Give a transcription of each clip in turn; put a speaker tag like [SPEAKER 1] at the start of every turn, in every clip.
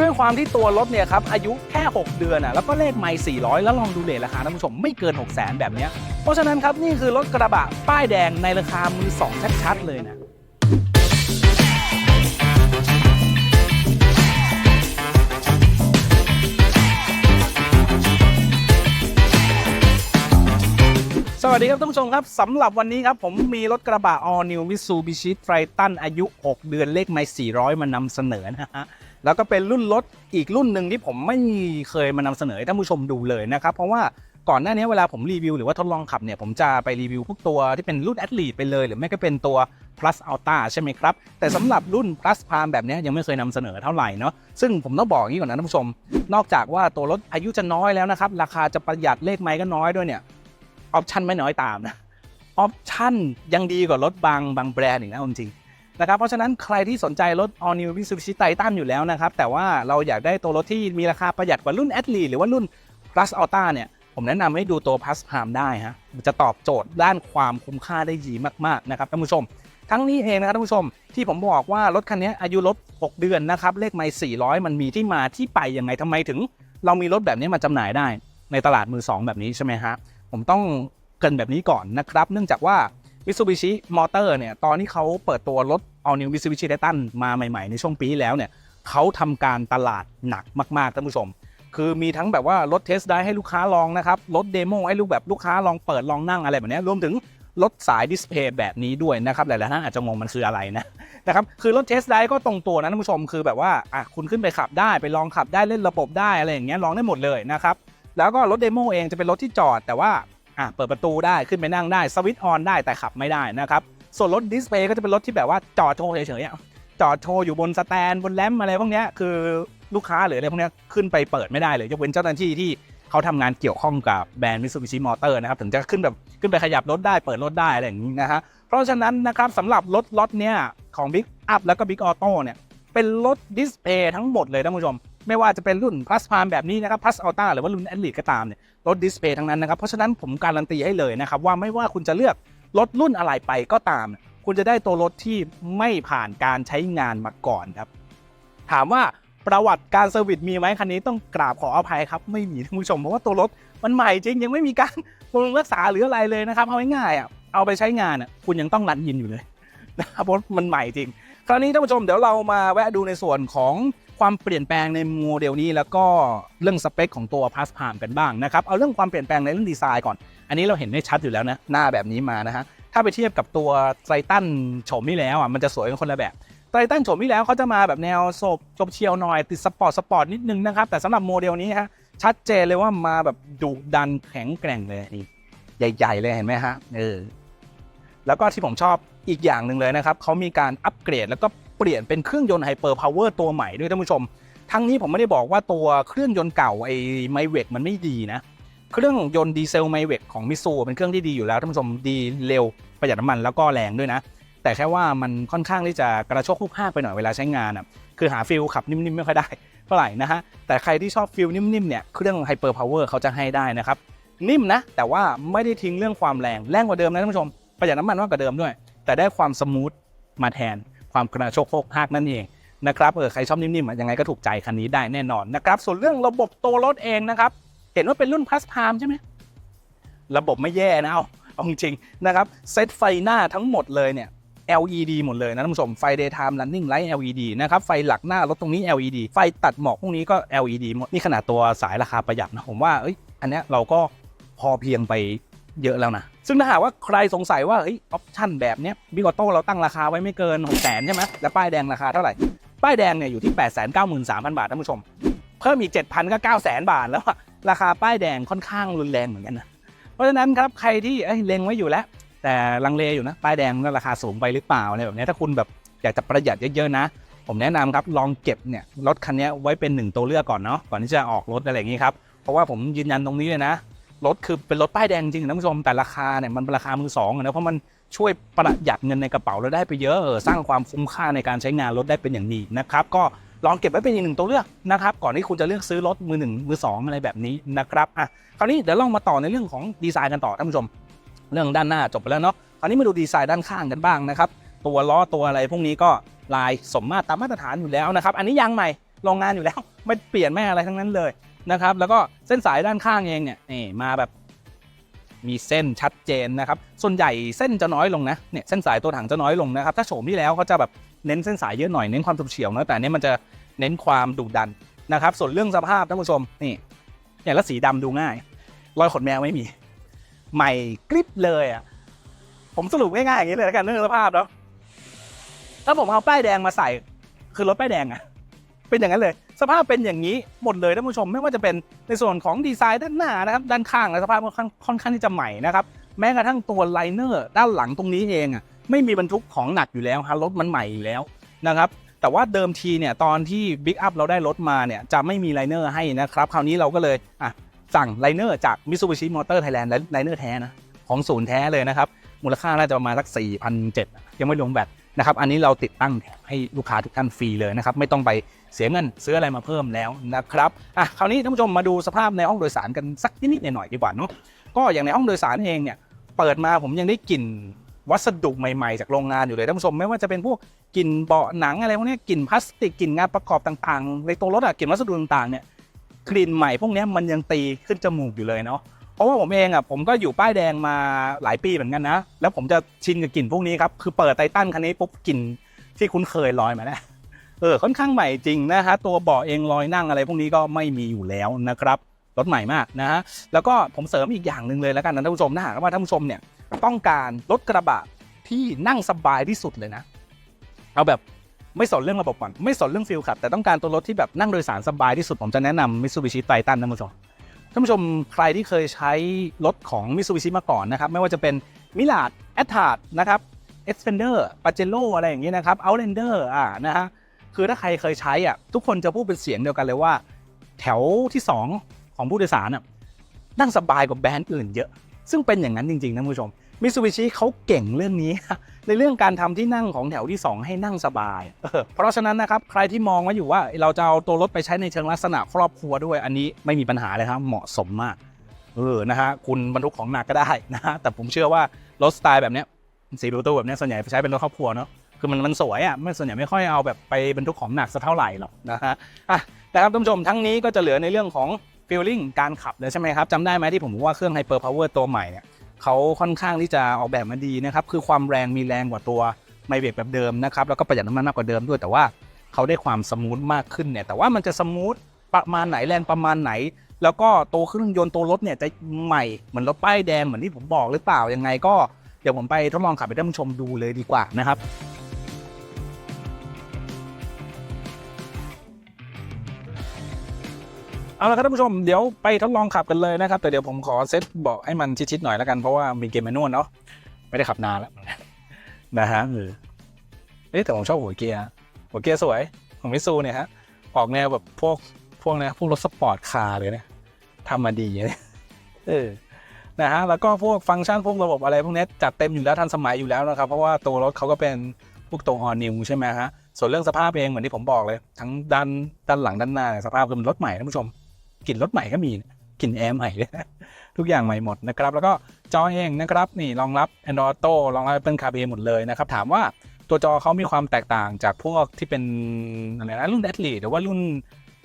[SPEAKER 1] ด้วยความที่ตัวรถเนี่ยครับอายุแค่ 6 เดือนอะแล้วก็เลขไม่400 แล้วลองดูเลทราคาท่านผู้ชมไม่เกิน 6 0 0 0 0แบบเนี้ยเพราะฉะนั้นครับนี่คือรถกระบะป้ายแดงในราคามือสองชัดๆเลยนะสวัสดีครับท่านผู้ชมครับสำหรับวันนี้ครับผมมีรถกระบะ All New Mitsubishi Triton อายุ 6 เดือนเลขไม่400 มานำเสนอนะฮะ แล้วก็เป็นรุ่นรถอีกรุ่นหนึ่งที่ผมไม่เคยมานำเสนอให้ท่านผู้ชมดูเลยนะครับ เพราะว่าก่อนหน้านี้เวลาผมรีวิวหรือว่าทดลองขับเนี่ยผมจะไปรีวิวพวกตัวที่เป็นรุ่นแอดลีไปเลย หรือไม่ก็เป็นตัว plus Ultra ใช่ไหมครับ แต่สำหรับรุ่น plus prime แบบนี้ยังไม่เคยนำเสนอเท่าไหร่เนาะซึ่งผมต้องบอกอย่างนี้ก่อนนะท่านผู้ชม นอกจากว่าตัวรถอายุจะน้อยแล้วนะครับ ราคาจะประหยัดเลขไม้ก็น้อยด้วยเนี่ยออปชันไม่น้อยตามนะออปชันยังดีกว่ารถบางบางแบรนด์อีกนะเอาจริง นะครับเพราะฉะนั้นใครที่สนใจรถ All New Mitsubishi Titan อยู่แล้วนะครับ แต่ว่าเราอยากได้ตัวรถที่มีราคาประหยัดกว่ารุ่น a t l e หรือว่ารุ่น Plus Ultra เนี่ยผมแนะนำให้ดูตัว Plus Prime ได้ฮะจะตอบโจทย์ด้านความคุ้มค่าได้ดีมากๆนะครับท่านผู้ชม ทั้งนี้เองนะครับท่านผู้ชมที่ผมบอกว่ารถคันนี้อายุรถ 6 เดือนนะครับเลขไม่400 มันมีที่มาที่ไปยังไงทำไมถึง เรามีรถแบบนี้มาจำหน่ายได้ในตลาดมือสองแบบนี้ใช่ไหมฮะผมต้องเกินแบบนี้ก่อนนะครับ เนื่องจากว่า Mitsubishi Motor เนี่ยตอนที่เขาเปิดตัวรถ All New Mitsubishi Titan มาใหม่ๆ ในช่วงปีแล้วเนี่ยเขาทำการตลาดหนักมากๆท่านผู้ชม คือมีทั้งแบบว่ารถเทสได้ให้ลูกค้าลองนะครับรถเดโมให้ลูกแบบลูกค้าลองเปิดลองนั่งอะไรแบบนี้รวมถึงรถสายดิสเพย์แบบนี้ด้วยนะครับหลายๆท่านอาจจะงงมันคืออะไรนะนะครับคือรถเทสได้ก็ตรงตัวนะท่านผู้ชมคือแบบว่าอะคุณขึ้นไปขับได้ไปลองขับได้เล่นระบบได้อะไรอย่างเงี้ยลองได้หมดเลยนะครับแล้วก็รถเดโมเองจะเป็นรถที่จอดแต่ว่า อะเปิดประตูได้ขึ้นไปนั่งได้สวิตช์ออนได้แต่ขับไม่ได้นะครับส่วนรถดิสเพย์ก็จะเป็นรถที่แบบว่าจอดโชว์เฉยๆจอดโชว์อยู่บนสแตนบนแรมอะไรพวกเนี้ยคือลูกค้าหรืออะไรพวกเนี้ยขึ้นไปเปิดไม่ได้เลยยกเว้นเจ้าหน้าที่ที่เขาทำงานเกี่ยวข้องกับแบรนด์ Mitsubishi Motor นะครับถึงจะขึ้นแบบขึ้นไปขยับรถได้เปิดรถได้อะไรอย่างนี้นะฮะเพราะฉะนั้นนะครับสำหรับรถล็อตเนี้ยของ Big Up แล้วก็ Big Auto เนี่ยเป็นรถดิสเพย์ทั้งหมดเลยท่านผู้ชม ไม่ว่าจะเป็นรุ่น Plus Prime แบบนี้นะครับ Plus Ultra หรือว่ารุ่น Elite ก็ตามเนี่ยรถดิสเพย์ทั้งนั้นนะครับเพราะฉะนั้นผมการันตีให้เลยนะครับว่าไม่ว่าคุณจะเลือกรถรุ่นอะไรไปก็ตาม คุณจะได้ตัวรถที่ไม่ผ่านการใช้งานมาก่อนครับถามว่าประวัติการเซอร์วิสมีไหมคันนี้ต้องกราบขออภัยครับ ไม่มีท่านผู้ชมเพราะว่าตัวรถมันใหม่จริงยังไม่มีการบำรุงรักษาหรืออะไรเลยนะครับเอาง่ายๆอะเอาไปใช้งานอะคุณยังต้องรันยินอยู่เลยนะครับเพราะมันใหม่จริง คราวนี้ท่านผู้ชมเดี๋ยวเรามาแวะดูในส่วนของ ความเปลี่ยนแปลงในโมเดลนี้ แล้วก็เรื่องสเปคของตัว Plus Prime กันบ้างนะครับเอาเรื่องความเปลี่ยนแปลงในเรื่องดีไซน์ก่อน อันนี้เราเห็นได้ชัดอยู่แล้วนะหน้าแบบนี้มานะฮะถ้าไปเทียบกับตัวไททันโฉมที่แล้วอะมันจะสวยกันคนละแบบไททันโฉมที่แล้วเขาจะมาแบบแนวโซบจบเชียวหน่อยติดสปอร์ตสปอร์ตนิดนึงนะครับแต่สำหรับโมเดลนี้ฮะชัดเจนเลยว่ามาแบบดุดันแข็งแกร่งเลยนี่ใหญ่ๆเลยเห็นไหมฮะเออแล้วก็ที่ผมชอบอีกอย่างหนึ่งเลยนะครับเขามีการอัปเกรดแล้วก็ เปลี่ยนเป็นเครื่องยนต์ไฮเปอร์พาวเวอร์ตัวใหม่ด้วยท่านผู้ชม ทั้งนี้ผมไม่ได้บอกว่าตัวเครื่องยนต์เก่าไอ้ไมเวกมันไม่ดีนะ เครื่องยนต์ดีเซลไมเวกของมิซูเป็นเครื่องที่ดีอยู่แล้วท่านผู้ชมดีเร็วประหยัดน้ำมันแล้วก็แรงด้วยนะ แต่แค่ว่ามันค่อนข้างที่จะกระโชกคุกห้าไปหน่อยเวลาใช้งานอะคือหาฟิลขับนิ่มๆไม่ค่อยได้เท่าไหร่นะฮะแต่ใครที่ชอบฟิลนิ่มๆเนี่ยเครื่องไฮเปอร์พาวเวอร์เขาจะให้ได้นะครับนิ่มนะ แต่ว่าไม่ได้ทิ้งเรื่องความแรงแรงกว่าเดิมนะท่านผู้ชมประหยัดน้ำมันมากกว่าเดิมด้วย แต่ได้ความสมูทมาแทน ความกระโชกโคกหักนั่นเองนะครับเออใครชอบนิ่มๆยังไงก็ถูกใจคันนี้ได้แน่นอนนะครับส่วนเรื่องระบบตัวรถเองนะครับเห็นว่าเป็นรุ่น Plus Prime ใช่ไหมระบบไม่แย่นะเอาเอาจริงนะครับเซตไฟหน้าทั้งหมดเลยเนี่ย LED หมดเลยนะท่านผู้ชมไฟ daytime running light LED นะครับไฟหลักหน้ารถตรงนี้ LED ไฟตัดหมอกพวกนี้ก็ LED หมดนี่ขนาดตัวสายราคาประหยัดนะผมว่าเอ้ยอันนี้เราก็พอเพียงไป เยอะแล้วนะ ซึ่งถ้าหากว่าใครสงสัยว่าอ้ออปชั่นแบบเนี้ยบิโกโต้เราตั้งราคาไว้ไม่เกิน6 0 0 0 0ใช่ไหมแล้วป้ายแดงราคาเท่าไหร่ ป้ายแดงเนี่ยอยู่ที่ 8 9 3 0 0 0 บาทท่านผู้ชม เพิ่มอีก 7,000 ก็ 9 0 0 0 0 บาทแล้วราคาป้ายแดงค่อนข้างรุนแรงเหมือนกันนะ เพราะฉะนั้นครับใครที่เอ้เล็งไว้อยู่แล้ว แต่ลังเลอยู่นะป้ายแดงแล้วราคาสูงไปหรือเปล่าอะไรแบบนี้ถ้าคุณแบบอยากจะประหยัดเยอะๆนะผมแนะนำครับลองเก็บเนี่ยรถคันนี้ไว้เป็นหนึ่งตัวเลือกก่อนเนาะก่อนที่จะออกรถอะไรอย่างนี้ครับเพราะว่าผมยืนยันตรงนี้เลยนะ รถคือเป็นรถป้ายแดงจริงนะท่านผู้ชมแต่ราคาเนี่ยมันเป็นราคามือสองนะเพราะมันช่วยประหยัดเงินในกระเป๋าเราได้ไปเยอะสร้างความคุ้มค่าในการใช้งานรถได้เป็นอย่างดีนะครับก็ลองเก็บไว้เป็นอีกหนึ่งตัวเลือกนะครับก่อนที่คุณจะเลือกซื้อรถมือหนึ่งมือสองอะไรแบบนี้นะครับอะคราวนี้เดี๋ยวลองมาต่อในเรื่องของดีไซน์กันต่อท่านผู้ชม เรื่องด้านหน้าจบไปแล้วเนาะคราวนี้มาดูดีไซน์ด้านข้างกันบ้างนะครับตัวล้อตัวอะไรพวกนี้ก็ลายสมมาตรตามมาตรฐานอยู่แล้วนะครับอันนี้ยางใหม่โรงงานอยู่แล้วไม่เปลี่ยนไม่อะไรทั้งนั้นเลย นะครับ แล้วก็เส้นสายด้านข้างเองเนี่ยนี่มาแบบมีเส้นชัดเจนนะครับ ส่วนใหญ่เส้นจะน้อยลงนะ เนี่ยเส้นสายตัวถังจะน้อยลงนะครับ ถ้าโฉมที่แล้วเขาจะแบบเน้นเส้นสายเยอะหน่อย เน้นความสุเฉียวนะแต่อันนี้มันจะเน้นความดุดันนะครับ ส่วนเรื่องสภาพท่านผู้ชมนี่อย่างละสีดำดูง่าย รอยขนแมวไม่มี ใหม่กริบเลยอะ ผมสรุปง่ายๆอย่างนี้เลยแล้วกันเรื่องสภาพแล้วถ้าผมเอาป้ายแดงมาใส่ คือรถป้ายแดงอะ เป็นอย่างนั้นเลย สภาพเป็นอย่างนี้หมดเลยท่านผู้ชมไม่ว่าจะเป็นในส่วนของดีไซน์ด้านหน้านะครับด้านข้างและสภาพค่อนข้างค่อนข้างที่จะใหม่นะครับแม้กระทั่งตัวไลเนอร์ด้านหลังตรงนี้เองอะไม่มีบรรทุกของหนักอยู่แล้วฮะรถมันใหม่อยู่แล้วนะครับแต่ว่าเดิมทีเนี่ยตอนที่ Big Up เราได้รถมาเนี่ยจะไม่มีไลเนอร์ให้นะครับคราวนี้เราก็เลยอะสั่งไลเนอร์จาก Mitsubishi Motor Thailand และไลเนอร์แท้นะของศูนย์แท้เลยนะครับมูลค่าน่าจะประมาณสัก4,700ยังไม่รวมแบต นะครับอันนี้เราติดตั้งให้ลูกค้าทุกท่านฟรีเลยนะครับไม่ต้องไปเสียเงินซื้ออะไรมาเพิ่มแล้วนะครับอะคราวนี้ท่านผู้ชมมาดูสภาพในห้องโดยสารกันสักนิดๆหน่อยๆดีกว่าเนาะก็อย่างในห้องโดยสารเองเนี่ยเปิดมาผมยังได้กลิ่นวัสดุใหม่ๆ จากโรงงานอยู่เลยท่านผู้ชมไม่ว่าจะเป็นพวกกลิ่นเบาะหนังอะไรพวกนี้กลิ่นพลาสติกกลิ่นงานประกอบต่างๆ ในตัวรถอะกลิ่นวัสดุต่างๆเนี่ยกลิ่นใหม่พวกนี้มันยังตีขึ้นจมูกอยู่เลยเนาะ เพราะว่าผมเองอะผมก็อยู่ป้ายแดงมาหลายปีเหมือนกันนะ แล้วผมจะชินกับกลิ่นพวกนี้ครับ คือเปิดไททันคันนี้ปุ๊บกลิ่นที่คุ้นเคยลอยมาแล้วเออค่อนข้างใหม่จริงนะฮะตัวเบาะเองรอยนั่งอะไรพวกนี้ก็ไม่มีอยู่แล้วนะครับรถใหม่มากนะฮะแล้วก็ผมเสริมอีกอย่างหนึ่งเลยแล้วกันนะท่านผู้ชมถ้าหากว่าท่านผู้ชมเนี่ยต้องการรถกระบะที่นั่งสบายที่สุดเลยนะ เอาแบบไม่สนเรื่องระบบก่อนไม่สนเรื่องฟิลขับ แต่ต้องการตัวรถที่แบบนั่งโดยสารสบายที่สุดผมจะแนะนำ Mitsubishi Titan ท่านผู้ชม ท่านผู้ชมใครที่เคยใช้รถของ Mitsubishi มาก่อนนะครับ ไม่ว่าจะเป็นมิลาดแอตทาร์ดนะครับ Xpander p a j e r o อะไรอย่างนี้นะครับ Outlander อ่านะฮะคือถ้าใครเคยใช้อะทุกคนจะพูดเป็นเสียงเดียวกันเลยว่า แถวที่สองของผู้โดยสารอะนั่งสบายกว่าแบรนด์อื่นเยอะ ซึ่งเป็นอย่างนั้นจริงๆท่านผู้ชม มิ t ซูบิชิเขาเก่งเรื่องนี้ ในเรื่องการทำที่นั่งของแถวที่ 2 ให้นั่งสบาย เพราะฉะนั้นนะครับ ใครที่มองไว้อยู่ว่าเราจะเอาตัวรถไปใช้ในเชิงลักษณะครอบครัวด้วยอันนี้ไม่มีปัญหาเลยครับเหมาะสมมากเออนะฮะคุณบรรทุกของหนักก็ได้นะฮะแต่ผมเชื่อว่ารถสไตล์แบบเนี้ยสีประตูแบบเนี้ยส่วนใหญ่ใช้เป็นรถครอบครัวเนาะคือมันมันสวยอะไม่ส่วนใหญ่ไม่ค่อยเอาแบบไปบรรทุกของหนักสักเท่าไหร่หรอกนะฮะอะนะครับท่านผู้ชมทั้งนี้ก็จะเหลือในเรื่องของฟีลลิ่งการขับเลยใช่ไหมครับจำได้ไหมที่ผมบอกว่าเครื่อง Hyper Power ตัวใหม่เนี่ย เขาค่อนข้างที่จะออกแบบมาดีนะครับ คือความแรงมีแรงกว่าตัวไมเบรกแบบเดิมนะครับ แล้วก็ประหยัดน้ำมันมากกว่าเดิมด้วย แต่ว่าเขาได้ความสมูทมากขึ้นเนี่ย แต่ว่ามันจะสมูทประมาณไหนแรงประมาณไหน แล้วก็ตัวเครื่องยนต์ตัวรถเนี่ยจะใหม่เหมือนรถป้ายแดงเหมือนที่ผมบอกหรือเปล่ายังไงก็เดี๋ยวผมไปทดลองขับไปท่านผู้ชมดูเลยดีกว่านะครับ เอาละครับท่านผู้ชมเดี๋ยวไปทดลองขับกันเลยนะครับ แต่เดี๋ยวผมขอเซตเบาะให้มันชิดๆหน่อยแล้วกันเพราะว่ามีเกมแมนนวลเนาะไม่ได้ขับนานแล้วนะฮะเออเอ๊ะแต่ผมชอบหัวเกียร์หัวเกียร์สวยของมิซูเนี่ยฮะออกแนวแบบพวกพวกเนี้ยพวกรถสปอร์ตคาร์เลยเนี่ยทำมาดีเนี่ยเออนะฮะแล้วก็พวกฟังก์ชันพวกระบบอะไรพวกเนี้ยจัดเต็มอยู่แล้วทันสมัยอยู่แล้วนะครับ เพราะว่าตัวรถเขาก็เป็นพวกตัวออนิวใช่ไหมฮะส่วนเรื่องสภาพเองเหมือนที่ผมบอกเลย ทั้งด้านด้านหลังด้านหน้าเนี่ยสภาพคือมันรถใหม่ท่านผู้ชม กลิ่นรถใหม่ก็มีกลิ่นแอร์ใหม่ด้วยทุกอย่างใหม่หมดนะครับ แล้วก็จอเองนะครับนี่รองรับ Android Auto รองรับ Apple CarPlay หมดเลยนะครับ ถามว่าตัวจอเขามีความแตกต่างจากพวกที่เป็นอะไรนะรุ่น Athlete หรือว่ารุ่น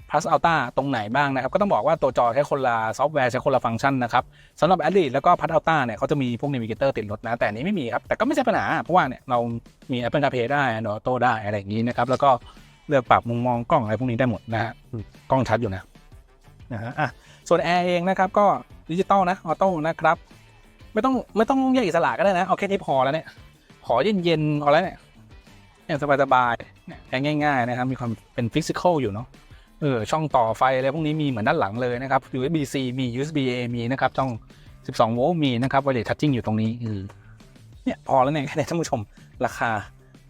[SPEAKER 1] Plus Ultra ตรงไหนบ้างนะครับ ก็ต้องบอกว่าตัวจอใช้คนละซอฟต์แวร์ใช้คนละฟังก์ชันนะครับสำหรับ Athlete แล้วก็ Plus Ultra เนี่ยเขาจะมีพวก Navigator ติดรถนะ แต่อันนี้ไม่มีครับ แต่ก็ไม่ใช่ปัญหา เพราะว่าเนี่ยเรามี Apple CarPlay ได้ Android Auto ได้อะไรอย่างนี้นะครับแล้วก็เลือกปรับมุมมองกล้องอะไรพวกนี้ได้หมดนะฮะอืมกล้องชัดอยู่นะ นะฮะอะส่วนแอร์เองนะครับก็ดิจิตอลนะออโต้นะครับ ไม่ต้องไม่ต้องแยกอิสระก็ได้นะ เอาแค่นี้พอแล้วเนี่ย ขอเย็นๆพอแล้วเนี่ยอย่างสบายๆเนี่ยแอร์ง่าย ๆ นะครับ มีความเป็นฟิสิกอลอยู่เนาะเออช่องต่อไฟอะไรพวกนี้มีเหมือนด้านหลังเลยนะครับ USB C มี USB A มีนะครับช่อง 12 โวลต์มีนะครับไวเลสทัชชิ่งอยู่ตรงนี้เออเนี่ยพอแล้วเนี่ยแค่นี้ท่านผู้ชมราคา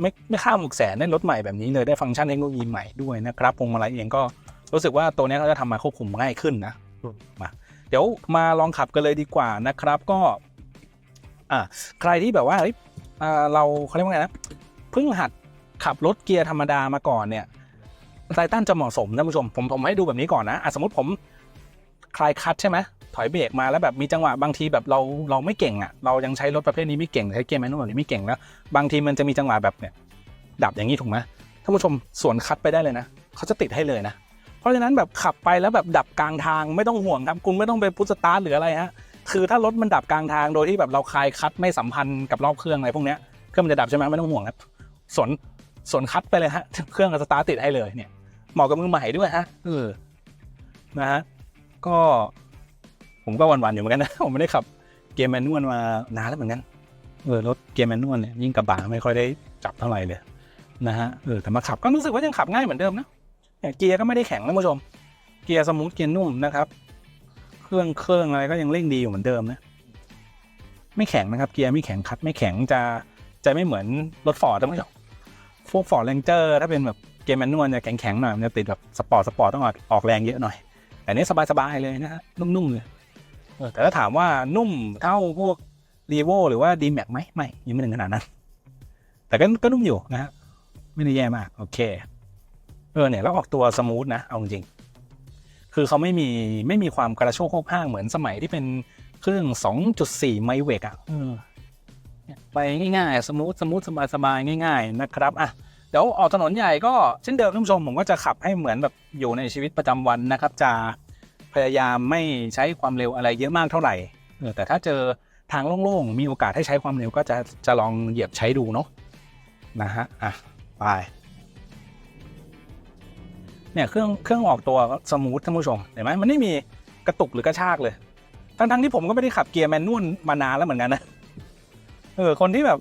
[SPEAKER 1] ไม่ไม่ข้ามหกแสนได้รถใหม่แบบนี้เลยได้ฟังก์ชันเทคโนโลยีใหม่ด้วยนะครับพวงมาลัยเองก็ รู้สึกว่าตัวเนี้ยเขาจะทำมาควบคุมง่ายขึ้นนะมาเดี๋ยวมาลองขับกันเลยดีกว่านะครับก็อ่าใครที่แบบว่าเฮ้ยอ่าเราเขาเรียกว่าไงนะเพิ่งหัดขับรถเกียร์ธรรมดามาก่อนเนี่ยไททันจะเหมาะสมท่านผู้ชมผมผมให้ดูแบบนี้ก่อนนะอะสมมติผมคลายคัทใช่ไหมถอยเบรกมาแล้วแบบมีจังหวะบางทีแบบเราเราไม่เก่งอะเรายังใช้รถประเภทนี้ไม่เก่งใช้เกียร์แมนนวลแบบนี้ไม่เก่งแล้ว บางทีมันจะมีจังหวะแบบเนี่ยดับอย่างนี้ถูกไหมท่านผู้ชมสวนคัดไปได้เลยนะเขาจะติดให้เลยนะ เพราะฉะนั้นแบบขับไปแล้วแบบดับกลางทางไม่ต้องห่วงครับคุณไม่ต้องไปพุทสตาร์ทหรืออะไรฮะคือถ้ารถมันดับกลางทางโดยที่แบบเราคลายคัดไม่สัมพันธ์กับรอบเครื่องอะไรพวกเนี้ยเครื่องมันจะดับใช่ไหมไม่ต้องห่วงครับสวนสวนคัดไปเลยฮะเครื่องกับสตาร์ทติดให้เลยเนี่ยเหมาะกับมือใหม่ด้วยฮะเออนะฮะก็ผมก็วันๆอยู่เหมือนกันนะผมไม่ได้ขับเกียร์แมนนวลมานานแล้วเหมือนกันเออรถเกียร์แมนนวลเนี่ยยิ่งกระบะไม่ค่อยได้จับเท่าไหร่เลยนะฮะเออแต่มาขับก็รู้สึกว่ายังขับง่ายเหมือนเดิมนะเนี่ย เกียร์ก็ไม่ได้แข็งนะผู้ชม เกียร์สมูทเกียร์นุ่มนะครับ เครื่องเครื่องอะไรก็ยังเร่งดีอยู่เหมือนเดิมนะ ไม่แข็งนะครับ เกียร์ไม่แข็งคัดไม่แข็งจะจะไม่เหมือนรถฟอร์ดท่านผู้ชมพวกฟอร์ดแรงเจอร์ถ้าเป็นแบบเกียร์แมนนวลจะแข็งๆหน่อยมันจะติดแบบสปอร์ตสปอร์ตต้องออกออกแรงเยอะหน่อย แต่นี้สบายๆเลยนะฮะนุ่มๆเลยเออแต่ถ้าถามว่านุ่มเท่าพวกรีโวหรือว่าดีแม็กไหมไม่ยังไม่ถึงขนาดนั้น แต่ก็ก็นุ่มอยู่นะฮะไม่ได้แย่มาก โอเค เออเนี่ยแล้วออกตัวสมูทนะเอาจริงคือเขาไม่มีไม่มีความกระโชกโคกห้างเหมือนสมัยที่เป็นเครื่อง 2.4 ไมเวกอะออไปง่ายๆ สมูทสมูทสบายๆง่าย ๆ นะครับอะเดี๋ยวออกถนนใหญ่ก็เช่นเดิมท่านผู้ชมผมก็จะขับให้เหมือนแบบอยู่ในชีวิตประจำวันนะครับ จะพยายามไม่ใช้ความเร็วอะไรเยอะมากเท่าไหร่เออแต่ถ้าเจอทางโล่งๆ มีโอกาสให้ใช้ความเร็วก็จะจะลองเหยียบใช้ดูเนาะนะฮะอะไป เนี่ยเครื่องเครื่องออกตัวก็สมูทท่านผู้ชมเห็นไหมมันไม่มีกระตุกหรือกระชากเลย ทั้งๆที่ผมก็ไม่ได้ขับเกียร์แมนนวลมานานแล้วเหมือนกันนะเออคนที่แบบ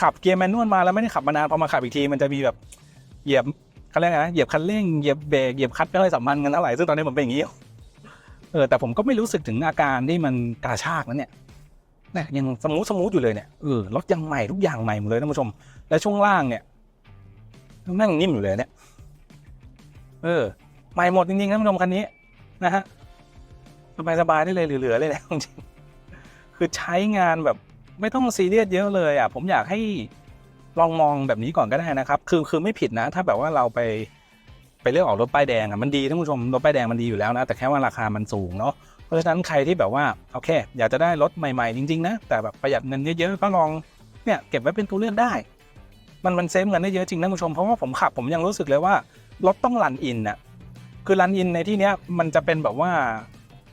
[SPEAKER 1] ขับเกียร์แมนนวลมาแล้วไม่ได้ขับมานานพอมาขับอีกที มันจะมีแบบเหยียบเขาเรียกไงเหยียบคันเร่งเหยียบเบรกเหยียบคัตไม่ค่อยสัมพันธ์กันเท่าไหร่ซึ่งตอนนี้ผมเป็นอย่างนี้เออแต่ผมก็ไม่รู้สึกถึงอาการที่มันกระชากนะเนี่ยเนี่ยยังสมูทสมูทอยู่เลยเนี่ยเออรถยังใหม่ทุกอย่างใหม่หมดเลยท่านผู้ชม และช่วงล่างเนี่ยแม่งนิ่มอยู่เลยเนี่ย เออใหม่หมดจริงๆท่านผู้ชมคันนี้นะฮะสบายๆได้เลยเหลือๆเลยแหละจริงคือใช้งานแบบไม่ต้องซีเรียสเยอะเลยอะผมอยากให้ลองมองแบบนี้ก่อนก็ได้นะครับ คือคือไม่ผิดนะ ถ้าแบบว่าเราไปไปเลือกออกรถป้ายแดงอะมันดีท่านผู้ชมรถป้ายแดงมันดีอยู่แล้วนะ แต่แค่ว่าราคามันสูงเนาะเพราะฉะนั้นใครที่แบบว่าโอเค อยากจะได้รถใหม่ๆจริงๆนะแต่แบบประหยัดเงินเยอะๆก็ลองเนี่ยเก็บไว้เป็นตัวเลือกได้ มันมันเซฟเงินได้เยอะจริงท่านผู้ชมเพราะว่าผมขับผมยังรู้สึกเลยว่า รถต้องรันอินน่ะคือรันอินในที่เนี้ยมันจะเป็นแบบว่า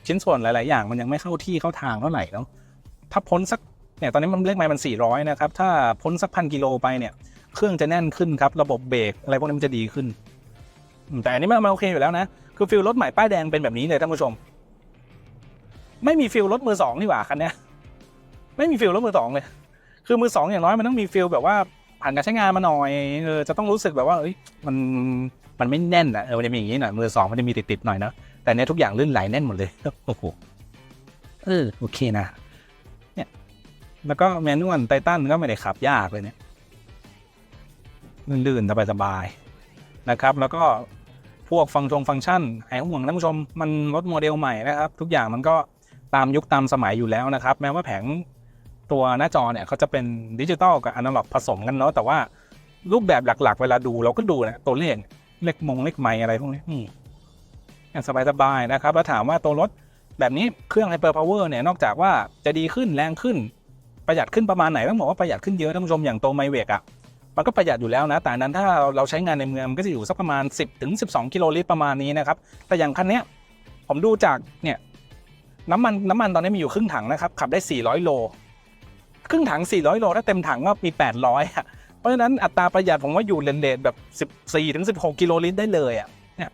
[SPEAKER 1] ชิ้นส่วนหลาย ๆ อย่างมันยังไม่เข้าที่เข้าทางเท่าไหร่แล้วถ้าพ้นสักเนี่ยตอนนี้มันเลขไมล์มัน400นะครับถ้าพ้นสักพันกิโลไปเนี่ยเครื่องจะแน่นขึ้นครับระบบเบรกอะไรพวกนี้มันจะดีขึ้น แต่อันนี้มันมันโอเคอยู่แล้วนะ คือฟิลรถใหม่ป้ายแดงเป็นแบบนี้เลยท่านผู้ชม ไม่มีฟิลรถมือสองนี่หว่าคันเนี้ยไม่มีฟิลรถมือสองเลย คือมือสองอย่างน้อยมันต้องมีฟิลแบบว่าผ่านการใช้งานมาหน่อยเออจะต้องรู้สึกแบบว่าเอ้ยมัน มันไม่แน่นอะมันจะมีอย่างนี้หน่อยมือสองมันจะมีติดๆหน่อยนะแต่เนี้ยทุกอย่างลื่นไหลแน่นหมดเลยโอ้โหเออโอเคนะเนี่ยแล้วก็แมนนวลไททันก็ไม่ได้ขับยากเลยเนี่ยลื่นๆสบายๆนะครับ แล้วก็พวกฟังชงฟังก์ชันหายห่วงท่านผู้ชมมันรถโมเดลใหม่นะครับ ทุกอย่างมันก็ตามยุคตามสมัยอยู่แล้วนะครับ แม้ว่าแผงตัวหน้าจอเนี่ยเขาจะเป็นดิจิตอลกับอนาล็อกผสมกันเนาะแต่ว่ารูปแบบหลัก ๆ เวลาดูเราก็ดูนะตัวเลข เลขมงเลขไม้อะไรพวกนี้อืมอย่างสบายๆนะครับ แล้วถามว่าตัวรถแบบนี้เครื่อง Hyper Power เวอร์เนี่ยนอกจากว่าจะดีขึ้นแรงขึ้น ประหยัดขึ้นประมาณไหนต้องบอกว่าประหยัดขึ้นเยอะท่านผู้ชมอย่างตัวไมเวกอะมันก็ประหยัดอยู่แล้วนะ แต่นั้นถ้าเราใช้งานในเมืองมันก็จะอยู่สักประมาณ 10ถึง12 กิโลลิตรประมาณนี้นะครับ แต่อย่างคันนี้ผมดูจากเนี่ยน้ำมันน้ำมันตอนนี้มีอยู่ครึ่งถังนะครับขับได้ 400 โล ครึ่งถัง 400 โลถ้าเต็มถังก็มี 800อะ ราะฉะนั้นอัตราประหยัดผมว่าอยู่เลนเดทแบบ 14ถึง16 กิโลลิตรได้เลยอะเนี่ย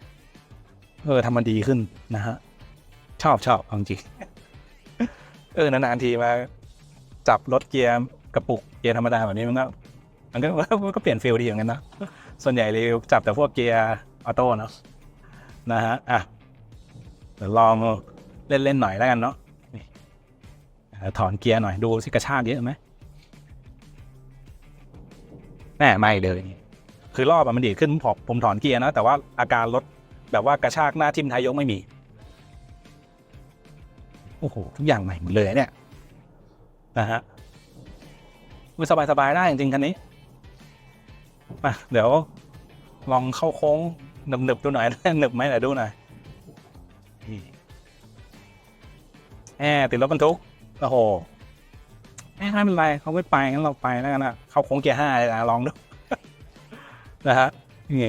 [SPEAKER 1] เออทำมันดีขึ้นนะฮะ ชอบชอบจริงเออนานๆทีมาจับรถเกียร์กระปุกเกียร์ธรรมดาแบบนี้มันก็มันก็มันก็เปลี่ยนฟิลดีเหมือนกันนะ ส่วนใหญ่เลยจับแต่พวกเกียร์ออโต้เนาะนะฮะอะเดี๋ยวลองเล่นเล่นหน่อยแล้วกันเนาะถอนเกียร์หน่อยดูสิกระชากเยอะไหม ม่ไม่เลยคือรอบอมันดีดขึ้นผมผมถอนเกียร์นะ แต่ว่าอาการรถแบบว่ากระชากหน้าทิ่มท้ายยกไม่มี โอ้โห ทุกอย่างใหม่หมดเลยเนี่ย นะฮะมันสบายๆได้จริงๆคันนี้มาเดี๋ยวลองเข้าโค้งหนึบๆดูหน่อยหนึบไหมเดี๋ยดูหน่อยแอร์ติดรถบรรทุก โอ้โห ไม่เป็นไรเขาไม่ไปงั้นเราไปแล้วกันนะเข้าโค้งเกียร์ห้าเลยนะลองดูนะฮะนี่ไง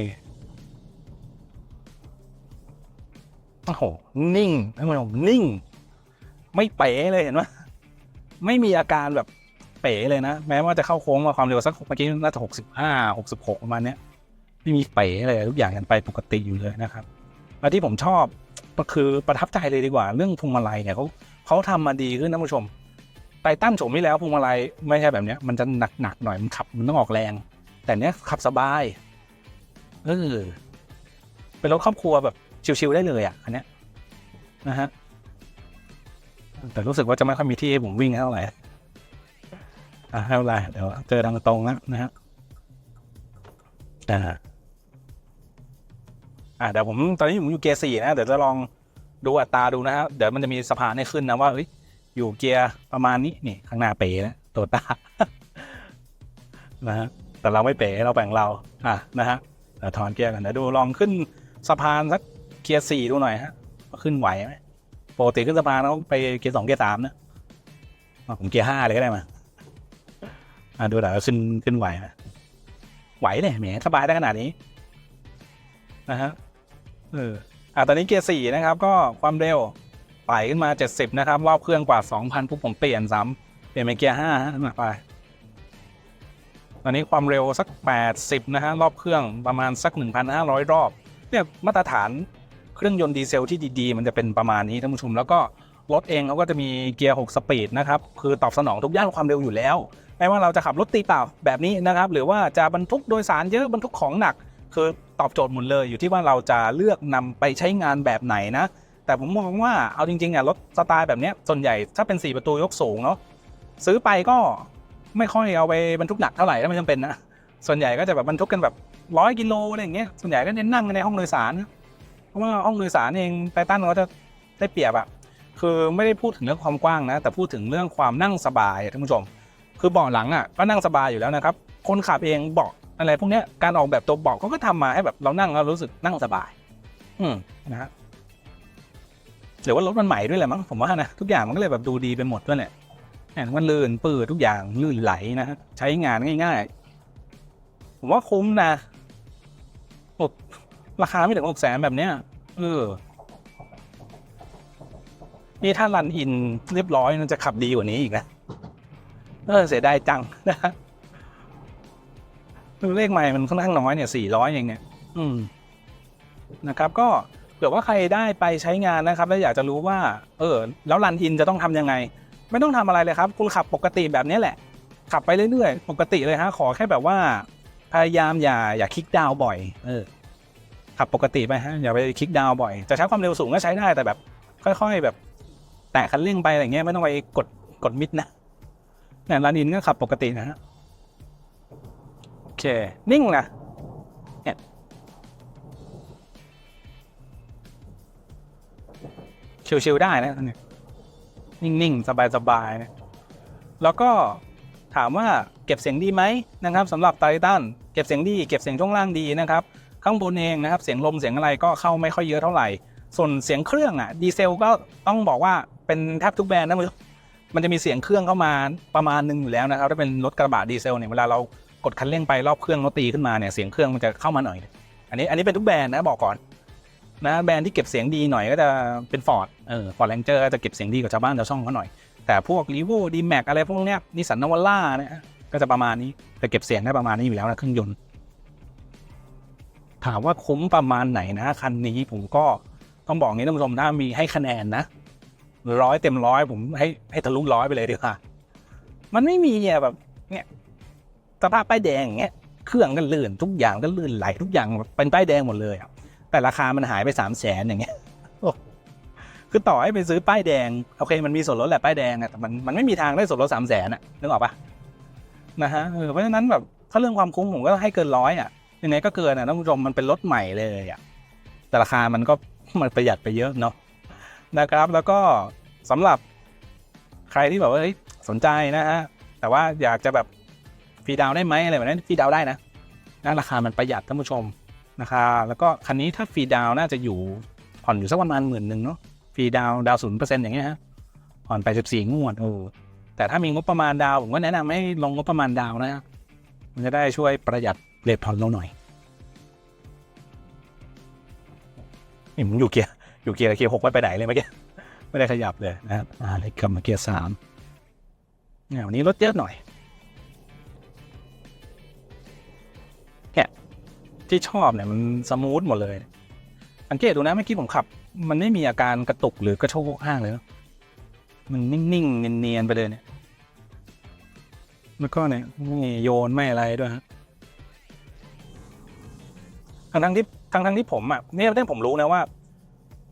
[SPEAKER 1] โอ้โหนิ่งท่านผู้ชมนิ่ง ไม่เป๋เลยเห็นไหมไม่มีอาการแบบเป๋เลยนะ แม้ว่าจะเข้าโค้งมาความเร็วสักเมื่อกี้น่าจะหกสิบห้าหกสิบหกประมาณเนี้ยไม่มีเป๋เลยทุกอย่างยังไปปกติอยู่เลยนะครับแล้วที่ผมชอบก็คือประทับใจเลยดีกว่า เรื่องพวงมาลัยเนี่ยเขาเขาทำมาดีขึ้นนะผู้ชม ไททันโฉมที่แล้วพวงมาลัยไม่ใช่แบบเนี้ยมันจะหนักๆหน่อยมันขับมันต้องออกแรง แต่เนี้ยขับสบายเออเป็นรถครอบครัวแบบชิวๆได้เลยอะอันเนี้ยนะฮะแต่รู้สึกว่าจะไม่ค่อยมีที่ให้ผมวิ่งเท่าไหร่อะไม่เป็นไรเดี๋ยวเจอทางตรงแล้วนะฮะอ่าอ่าเดี๋ยวผมตอนนี้ผมอยู่เกียร์สี่นะเดี๋ยวจะลองดูอัตราดูนะฮะเดี๋ยวมันจะมีสะพานให้ขึ้นนะว่าเอ้ย อยู่เกียร์ประมาณนี้นี่ข้างหน้าเป๋นะโตต้านะฮะแต่เราไม่เป๋เราแบ่งเราอะนะฮะเดี๋ยวถอนเกียร์กันเดี๋ยวดูลองขึ้นสะพานสักเกียร์สี่ดูหน่อยฮะว่าขึ้นไหวไหมปกติขึ้นสะพานต้องไปเกียร์สองเกียร์สามนะอะผมเกียร์ห้าเลยก็ได้มาอะดูแต่อยวขึ้นขึ้นไหวไหมไหวเลยแหมสบายได้ขนาดนี้นะฮะเอออะตอนนี้เกียร์สี่นะครับ ก็ความเร็ว ไต่ขึ้นมา 70 นะครับว่าเครื่องกว่า 2,000ปุ๊บผมเปลี่ยนซ้ำเปลี่ยนเป็นเกียร์5ฮะมาไป ตอนนี้ความเร็วสัก 80 นะฮะรอบเครื่องประมาณสัก 1,500 รอบ เนี่ยมาตรฐานเครื่องยนต์ดีเซลที่ดีๆ มันจะเป็นประมาณนี้ท่านผู้ชมแล้วก็รถเองเขาก็จะมีเกียร์ 6 สปีดนะครับ คือตอบสนองทุกย่านความเร็วอยู่แล้ว ไม่ว่าเราจะขับรถตีเปล่าแบบนี้นะครับ หรือว่าจะบรรทุกโดยสารเยอะบรรทุกของหนัก คือตอบโจทย์หมดเลยอยู่ที่ว่าเราจะเลือกนำไปใช้งานแบบไหนนะ แต่ผมมองว่าเอาจริงๆอะรถสไตล์แบบเนี้ยส่วนใหญ่ถ้าเป็น 4 ประตูยกสูงเนาะซื้อไปก็ไม่ค่อยเอาไปบรรทุกหนักเท่าไหร่ถ้าไม่จำเป็นนะส่วนใหญ่ก็จะแบบบรรทุกกันแบบร้อยกิโลอะไรอย่างเงี้ยส่วนใหญ่ก็เน้นนั่งในห้องโดยสารเพราะว่าห้องโดยสารเองไททันเขาจะได้เปรียบอะคือไม่ได้พูดถึงเรื่องความกว้างนะ แต่พูดถึงเรื่องความนั่งสบายท่านผู้ชม คือเบาะหลังอะก็นั่งสบายอยู่แล้วนะครับ คนขับเองเบาะอะไรพวกเนี้ยการออกแบบตัวเบาะเขาก็ทำมาให้แบบเรานั่งแล้วรู้สึกนั่งสบาย อืมนะฮะ หรือว่ารถมันใหม่ด้วยแหละมั้งผมว่านะทุกอย่างมันก็เลยแบบดูดีไปหมดด้วยแหละแหมมันลื่นปืดทุกอย่างลื่นไหลนะฮะใช้งานง่ายๆ ผมว่าคุ้มนะโอ้ราคาไม่ถึงหกแสนแบบเนี้ยเออนี่ถ้ารันอินเรียบร้อยมันจะขับดีกว่านี้อีกนะเออเสียดายจังนะฮะเลขใหม่มันค่อนข้างน้อยเนี่ยสี่ร้อยเองเนี่ย อืมนะครับ ก็ ผื่อว่าใครได้ไปใช้งานนะครับแล้วอยากจะรู้ว่าเออแล้วรันอินจะต้องทำยังไง ไม่ต้องทำอะไรเลยครับ คุณขับปกติแบบนี้แหละ ขับไปเรื่อยๆ ปกติเลยฮะขอแค่แบบว่า พยายามอย่าอย่าคลิกดาวบ่อยเออขับปกติไปฮะอย่าไปคลิกดาวบ่อย จะใช้ความเร็วสูงก็ใช้ได้แต่แบบ ค่อย ๆ แบบ แตะคันเร่งไปอะไรเงี้ยไม่ต้องไปกดกดมิดนะเนี่ยรันอินก็ขับปกตินะฮะโอเคนิ่งนะ ชิวๆได้นะเนี่ยนิ่งๆ สบายๆนะแล้วก็ถามว่าเก็บเสียงดีไหมนะครับสำหรับไททันเก็บเสียงดี เก็บเสียงช่วงล่างดีนะครับ ข้างบนเองนะครับ เสียงลมเสียงอะไรก็เข้าไม่ค่อยเยอะเท่าไหร่ ส่วนเสียงเครื่องอะดีเซลก็ต้องบอกว่าเป็นแทบทุกแบรนด์นะมันจะมีเสียงเครื่องเข้ามาประมาณหนึงอยู่แล้วนะครับถ้าเป็นรถกระบะดีเซลเนี่ยเวลาเรากดคันเร่งไปรอบเครื่องรถตีขึ้นมาเนี่ยเสียงเครื่องมันจะเข้ามาหน่อย อันนี้อันนี้เป็นทุกแบรนด์นะบอกก่อน นะแบรนด์ที่เก็บเสียงดีหน่อยก็จะเป็นฟอร์ดเออฟอร์ดแรงเจอร์ก็จะเก็บเสียงดีกว่าชาวบ้านชาวช่องเขาหน่อย แต่พวกรีโวดีแม็กอะไรพวกเนี้ยนิสันนวล่าเนี่ยก็จะประมาณนี้แต่เก็บเสียงได้ประมาณนี้อยู่แล้วนะเครื่องยนต์ถามว่าคุ้มประมาณไหนนะคันนี้ผมก็ต้องบอกงี้ท่านผู้ชมถ้ามีให้คะแนนนะร้อยเต็มร้อยผมให้ให้ทะลุร้อยไปเลยดีกว่ามันไม่มีเนี่ยแบบเนี่ยสภาพป้ายแดงอย่างเงี้ยเครื่องก็ลื่นทุกอย่างก็ลื่นไหลทุกอย่างเป็นป้ายแดงหมดเลยอะ แต่ราคามันหายไปสามแสนอย่างเงี้ยโอ้คือต่อให้ไปซื้อป้ายแดงโอเค มันมีส่วนลดแหละป้ายแดงอะแต่มันมันไม่มีทางได้ส่วนลดสามแสนอะนึกออกปะนะฮะเออเพราะฉะนั้นแบบถ้าเรื่องความคุ้มผมก็ให้เกินร้อยอะยังไงก็เกินอะท่านผู้ชมมันเป็นรถใหม่เลยอะแต่ราคามันก็มันประหยัดไปเยอะเนาะนะครับ แล้วก็สำหรับใครที่แบบว่าเฮ้ยสนใจนะฮะแต่ว่าอยากจะแบบฟรีดาวน์ได้ไหมอะไรแบบนั้นฟรีดาวน์ได้นะนะราคามันประหยัดท่านผู้ชม นะคะแล้วก็คันนี้ถ้าฟรีดาวน่าจะอยู่ผ่อนอยู่สักประมาณหมื่นหนึ่งเนาะฟรีดาวดาวศูนย์เปอร์เซ็นต์อย่างเงี้ยฮะผ่อนไปสิบสี่งวดเออแต่ถ้ามีงบประมาณดาวผมก็แนะนำให้ลงงบประมาณดาวนะมันจะได้ช่วยประหยัดเลทผ่อนเราหน่อยนี่ผมอยู่เกียร์อยู่เกียร์เกียร์หกไม่ไปไหนเลยเมื่อกี้ไม่ได้ขยับเลยนะครับอ่าเลยกลับมาเกียร์สามเนี่ยวันนี้รถเยอะหน่อยเนี่ย ที่ชอบเนี่ยมันสมูทหมดเลยสังเกตดูนะเมื่อกี้ผมขับ มันไม่มีอาการกระตุกหรือกระโชกห้างเลยนะมันนิ่งๆเนียนๆไปเลยเนี่ย แล้วก็เนี่ยไม่โยนไม่อะไรด้วยฮะทั้งทั้งที่ทั้งทั้งที่ผมอะเนี่ยได้ผมรู้นะว่า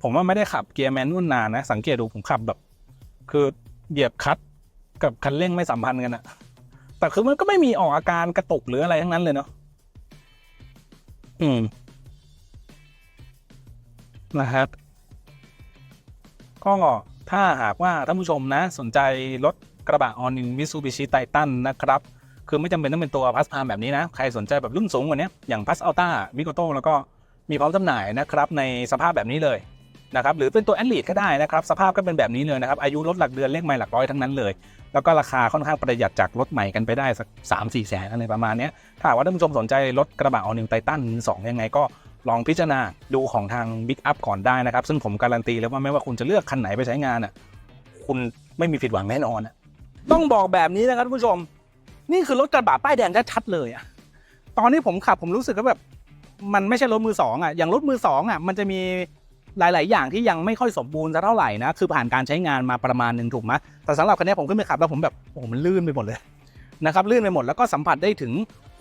[SPEAKER 1] ผมว่าไม่ได้ขับเกียร์แมนนวลนานนะ สังเกตดูผมขับแบบ คือเหยียบคลัตช์กับคันเร่งไม่สัมพันธ์กันอะแต่คือมันก็ไม่มีออกอาการกระตุกหรืออะไรทั้งนั้นเลยเนาะ อืม นะครับ ก็ถ้าหากว่าท่านผู้ชมนะสนใจรถกระบะ All New Mitsubishi Titan นะครับ คือไม่จำเป็นต้องเป็นตัวพัสพามแบบนี้นะ ใครสนใจแบบรุ่นสูงกว่านี้อย่างพัสอัลต้าวิโกโตแล้วก็มีพร้อมจำหน่ายนะครับ ในสภาพแบบนี้เลย นะครับหรือเป็นตัวแอนลีดก็ได้นะครับสภาพก็เป็นแบบนี้เลยนะครับอายุรถหลักเดือนเลขไม่หลักร้อยทั้งนั้นเลย แล้วก็ราคาค่อนข้างประหยัดจากรถใหม่กันไปได้สักสามสี่แสนอะไรประมาณนี้ถ้าว่าท่านผู้ชมสนใจรถกระบะ All New Titan สองยังไงก็ลองพิจารณาดูของทาง Big Up ก่อนได้นะครับ ซึ่งผมการันตีเลยว่าไม่ว่าคุณจะเลือกคันไหนไปใช้งานอะคุณไม่มีผิดหวังแน่นอนอะต้องบอกแบบนี้นะครับท่านผู้ชม นี่คือรถกระบะป้ายแดงชัดๆเลยอะตอนที่ผมขับผมรู้สึกว่าแบบมันไม่ใช่รถมือสองอะอย่างรถมือสองอะมันจะมี หลาย ๆ อย่างที่ยังไม่ค่อยสมบูรณ์สักเท่าไหร่นะคือผ่านการใช้งานมาประมาณหนึ่งถูกไหมแต่สำหรับคันนี้ผมขึ้นไปขับแล้วผมแบบโอ้โหมันลื่นไปหมดเลยนะครับลื่นไปหมดแล้วก็สัมผัสได้ถึง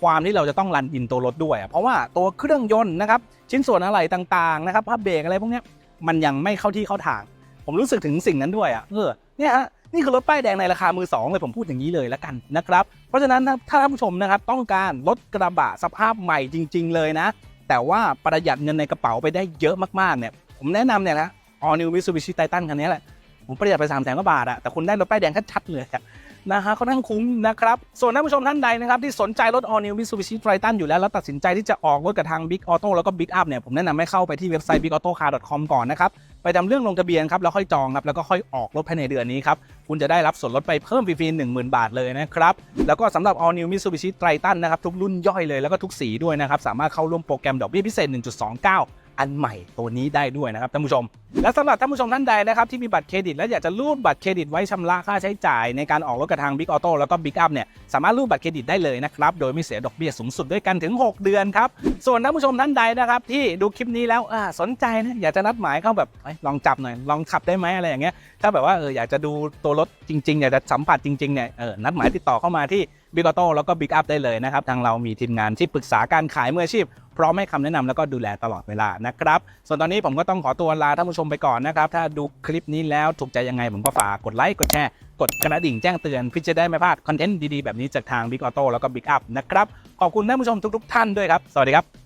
[SPEAKER 1] ความที่เราจะต้องรันอินตัวรถด้วย เพราะว่าตัวเครื่องยนต์นะครับชิ้นส่วนอะไรต่าง ๆ นะครับผ้าเบรกอะไรพวกนี้มันยังไม่เข้าที่เข้าทาง ผมรู้สึกถึงสิ่งนั้นด้วยอะเออเนี่ยฮะนี่คือรถป้ายแดงในราคามือสองเลยผมพูดอย่างนี้เลยแล้วกันนะครับ เพราะฉะนั้นถ้าท่านผู้ชมนะครับต้องการรถกระบะสภาพใหม่จริง ๆ เลยนะ แต่ว่าประหยัดเงินในกระเป๋าไปได้เยอะมากๆเนี่ย ผมแนะนำเนี่ยนะ All New Mitsubishi Titan คันนี้แหละ ผมประหยัดไป3 0 0แสนกว่าบาทอะแต่คุณได้รถป้ายแดงชัดๆเลยนะฮะค่อนข้งคุ้มนะครับ ส่วนท่านผู้ชมท่านใดนะครับ ที่สนใจรถ All New Mitsubishi Triton อยู่แล้ว แล้วตัดสินใจที่จะออกรถกับทาง Big Auto แล้วก็ Big Up เนี่ย ผมแนะนำให้เข้าไปที่เว็บไซต์ bigautocar.com ก่อนนะครับ ไปทำเรื่องลงทะเบียนครับ แล้วค่อยจองครับ แล้วก็ค่อยออกรถภายในเดือนนี้ครับ คุณจะได้รับส่วนลดไปเพิ่มฟรีๆ10,000 บาทเลยนะครับ แล้วก็สำหรับ All New Mitsubishi Triton นะครับทุกรุ่นย่อยเลยแล้วก็ทุกสีด้วยนะครับสามารถเข้าร่วมโปรแกรมดอกเบี้ยพิเศษ 1.29 อันใหม่ตัวนี้ได้ด้วยนะครับท่านผู้ชม และสำหรับท่านผู้ชมท่านใดนะครับที่มีบัตรเครดิตและอยากจะรูดบัตรเครดิตไว้ชำระค่าใช้จ่ายในการออกรถกับทาง Big Auto แล้วก็ Big Up เนี่ยสามารถรูดบัตรเครดิตได้เลยนะครับโดยไม่เสียดอกเบี้ยสูงสุดด้วยกันถึง 6 เดือนครับส่วนท่านผู้ชมท่านใดนะครับที่ดูคลิปนี้แล้วสนใจนะอยากจะนัดหมายเข้าแบบอลองจับหน่อยลองขับได้ไหมอะไรอย่างเงี้ยถ้าแบบว่าเอออยากจะดูตัวรถจริงๆอยากจะสัมผัสจริงๆเนี่ยเออนัดหมายติดต่อเข้ามาที่ Big Auto แล้วก็ Big Up ได้เลยนะครับ ทางเรามีทีมงานที่ปรึกษาการขายมืออาชีพ พร้อมให้คำแนะนำแล้วก็ดูแลตลอดเวลานะครับ ส่วนตอนนี้ผมก็ต้องขอตัวลาท่านผู้ชมไปก่อนนะครับ ถ้าดูคลิปนี้แล้วถูกใจยังไงผมก็ฝากกดไลค์กดแชร์กดกระดิ่งแจ้งเตือนเพื่อจะได้ไม่พลาดคอนเทนต์ดีๆแบบนี้จากทาง Big Auto แล้วก็ Big Up นะครับขอบคุณท่านผู้ชมทุกๆท่านด้วยครับสวัสดีครับ